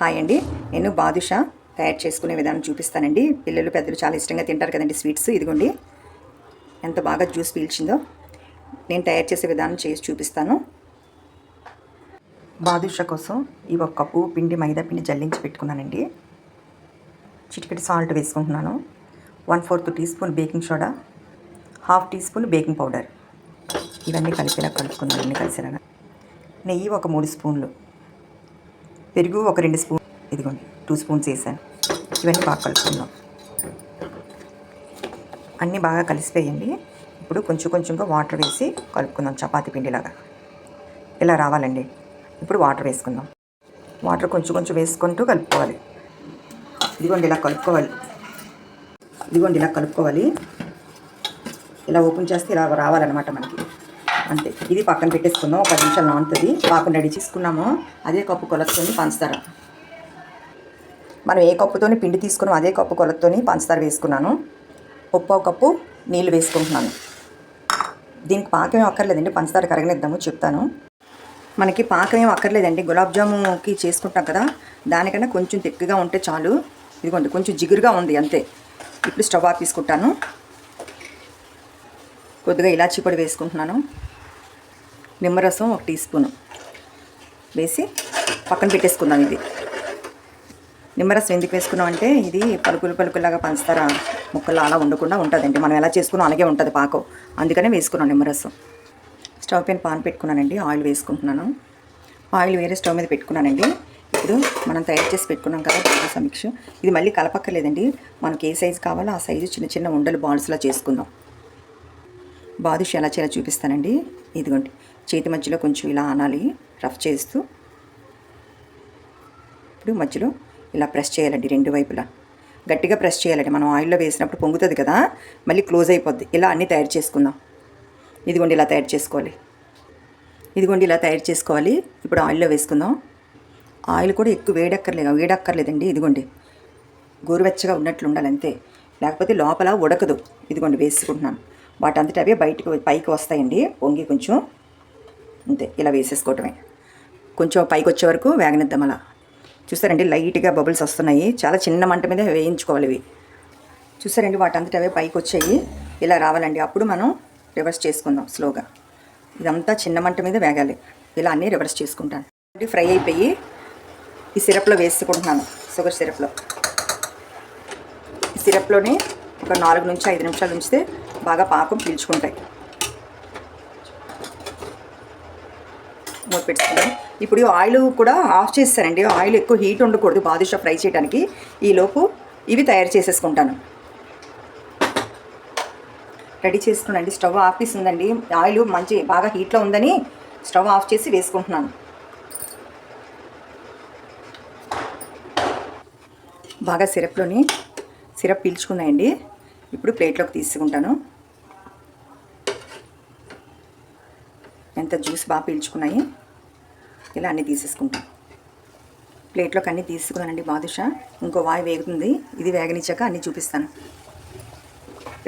Hi అండి. నేను బాదుషా. తయారు చేసుకునే విధానం చూపిస్తానండి. పిల్లలు పెద్దలు చాలా ఇష్టంగా తింటారు కదండి స్వీట్స్. ఇదిగోండి. ఎంత బాగా జ్యూస్ పీల్చిందో. నేను తయారు చేసే విధానం చేసి చూపిస్తాను. బాదుషా కోసం ఈ ఒక కప్పు పిండి మైదా పిండి జల్లించి పెట్టుకున్నానండి. చిటికెటి సాల్ట్ వేసుకుంటున్నాను. One fourth teaspoon baking soda. Half teaspoon baking powder. ఇవన్నీ కలిపేలా కలుపుకున్నాను అన్నీ కలిసేలాగా. నెయ్యి ఒక మూడు స్పూన్లు. పెరుగు ఒక రెండు స్పూన్ ఇదిగోండి టూ స్పూన్స్ వేసాను. ఇవన్నీ బాగా కలుపుకుందాం. అన్నీ బాగా కలిసిపోయండి ఇప్పుడు కొంచెం కొంచెంగా వాటర్ వేసి కలుపుకుందాం చపాతీ పిండిలాగా. ఇలా రావాలండి. ఇప్పుడు వాటర్ వేసుకుందాం. వాటర్ కొంచెం కొంచెం వేసుకుంటూ కలుపుకోవాలి. ఇదిగోండి ఇలా కలుపుకోవాలి. ఇదిగోండి ఇలా కలుపుకోవాలి. ఇలా ఓపెన్ చేస్తే ఇలా రావాలన్నమాట మనకి. అంతే. ఇది పక్కన పెట్టేసుకుందాం. ఒక నిమిషాలు నానుతుంది. పాకం రెడీ చేసుకున్నాము. అదే కప్పు కొలతతోని పంచదార. మనం ఏ కప్పుతోని పిండి తీసుకున్నాం అదే కప్పు కొలతతోని పంచదార వేసుకున్నాను. ఉప్పు ఒక కప్పు నీళ్ళు వేసుకుంటున్నాను. దీనికి పాకం ఏం అక్కర్లేదండి. పంచదార కరగనిద్దాము చెప్తాను. మనకి పాకం ఏం అక్కర్లేదండి. గులాబ్ జాముకి చేసుకుంటాం కదా. దానికన్నా కొంచెం తిక్కుగా ఉంటే చాలు. ఇదిగోండి కొంచెం జిగురుగా ఉంది అంతే. ఇప్పుడు స్టవ్ ఆపేసుకుంటాను కొద్దిగా ఇలాచీ పొడి వేసుకుంటున్నాను. నిమ్మరసం ఒక టీ స్పూను. వేసి పక్కన పెట్టేసుకుందాం ఇది. నిమ్మరసం ఎందుకు వేసుకున్నాం అంటే ఇది పలుకులు పలుకులాగా పంచదార ముక్కలు అలా ఉండకుండా ఉంటుందండి. మనం ఎలా చేసుకున్నాం అలాగే ఉంటుంది పాకం. అందుకనే వేసుకున్నాం నిమ్మరసం. స్టవ్ పైన పాన్ పెట్టుకున్నానండి. ఆయిల్ వేసుకుంటున్నాను. ఆయిల్ వేరే స్టవ్ మీద పెట్టుకున్నానండి. ఇప్పుడు మనం తయారు చేసి పెట్టుకున్నాం కదా బాగా సమీక్ష ఇది మళ్ళీ కలపక్కర్లేదండి. మనకి ఏ సైజు కావాలో ఆ సైజు చిన్న చిన్న ఉండలు బాల్స్లా చేసుకుందాం. బాదుష ఎలా చేయాలో చూపిస్తానండి. ఇదిగోండి చేతి మధ్యలో కొంచెం ఇలా అనాలి రఫ్ చేస్తూ. ఇప్పుడు మధ్యలో ఇలా ప్రెస్ చేయాలండి రెండు వైపులా. గట్టిగా ప్రెస్ చేయాలండి మనం ఆయిల్లో వేసినప్పుడు పొంగుతుంది కదా మళ్ళీ క్లోజ్ అయిపోద్ది. ఇలా అన్నీ తయారు చేసుకుందాం. ఇదిగోండి ఇలా తయారు చేసుకోవాలి. ఇదిగోండి ఇలా తయారు చేసుకోవాలి. ఇప్పుడు ఆయిల్లో వేసుకుందాం. ఆయిల్ కూడా ఎక్కువ వేడక్కర్లేదు వేడక్కర్లేదండి. ఇదిగోండి గోరువెచ్చగా ఉన్నట్లు ఉండాలి అంతే. లేకపోతే లోపల ఉడకదు. ఇదిగోండి వేసుకుంటున్నాను. వాటంతటి అవే బయటకు పైకి వస్తాయండి. పొంగి కొంచెం అంతే ఇలా వేసేసుకోవటమే. కొంచెం పైకి వచ్చే వరకు వేగనిద్దాం అలా. చూసారండి లైట్గా బబుల్స్ వస్తున్నాయి. చాలా చిన్న మంట మీద వేయించుకోవాలి ఇవి. చూసారండి వాటంతట అవే పైకి వచ్చాయి. ఇలా రావాలండి. అప్పుడు మనం రివర్స్ చేసుకుందాం స్లోగా. ఇదంతా చిన్న మంట మీద వేగాలి. ఇలా అన్నీ రివర్స్ చేసుకుంటాను. ఫ్రై అయిపోయి ఈ సిరప్లో వేసుకుంటున్నాను. షుగర్ సిరప్లో. ఈ సిరప్లోని ఒక నాలుగు నుంచి ఐదు నిమిషాలు ఉంచితే బాగా పాకం పీల్చుకుంటాయి. మూత పెట్టుకుందాం ఇప్పుడు ఆయిల్ కూడా ఆఫ్ చేస్తారండి ఆయిల్ ఎక్కువ హీట్ ఉండకూడదు బాదుషా ఫ్రై చేయడానికి ఈలోపు ఇవి తయారు చేసేసుకుంటాను. రెడీ చేసుకున్నాండి స్టవ్ ఆఫీస్ ఉందండి ఆయిల్ మంచి బాగా హీట్లో ఉందని స్టవ్ ఆఫ్ చేసి వేసుకుంటున్నాను. బాగా సిరప్లోని సిరప్ పీల్చుకున్నాయండి. ఇప్పుడు ప్లేట్లోకి తీసుకుంటాను. ఎంత జ్యూస్ బాగా పీల్చుకున్నాయి? ఇలా అన్నీ తీసేసుకుంటాను ప్లేట్లోకి అన్నీ తీసుకున్నానండి బాదుషా. ఇంకో వాయి వేగుతుంది. ఇది వేగనిచ్చాక అన్నీ చూపిస్తాను.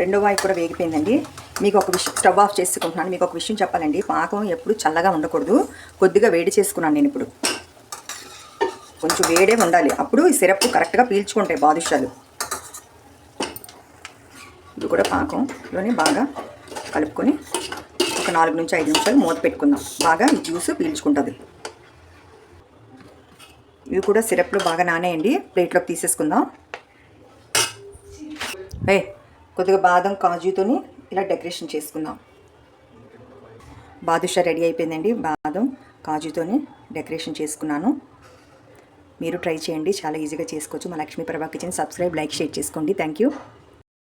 రెండో వాయి కూడా వేగిపోయిందండి. మీకు ఒక విషయం స్టవ్ ఆఫ్ చేసుకుంటున్నాను. మీకు ఒక విషయం చెప్పాలండి. పాకం ఎప్పుడు చల్లగా ఉండకూడదు. కొద్దిగా వేడి చేసుకున్నాను నేను ఇప్పుడు. కొంచెం వేడే ఉండాలి. అప్పుడు ఈ సిరప్ కరెక్ట్గా పీల్చుకుంటాయి బాదుషాలు. ఇది కూడా పాకంలోనే బాగా కలుపుకొని ఒక నాలుగు నుంచి ఐదు నిమిషాలు మూత పెట్టుకుందాం. బాగా జ్యూస్ పీల్చుకుంటుంది. ఇవి కూడా సిరప్లో బాగా నానేయండి. ప్లేట్లోకి తీసేసుకుందాం. ఏ కొద్దిగా బాదం కాజుతోని ఇలా డెకరేషన్ చేసుకుందాం. బాదుషా రెడీ అయిపోయిందండి. బాదం కాజుతోని డెకరేషన్ చేసుకున్నాను. మీరు ట్రై చేయండి. చాలా ఈజీగా చేసుకోవచ్చు. మా Lakshmi Prabha kitchen. Subscribe like share చేసుకోండి. Thank you.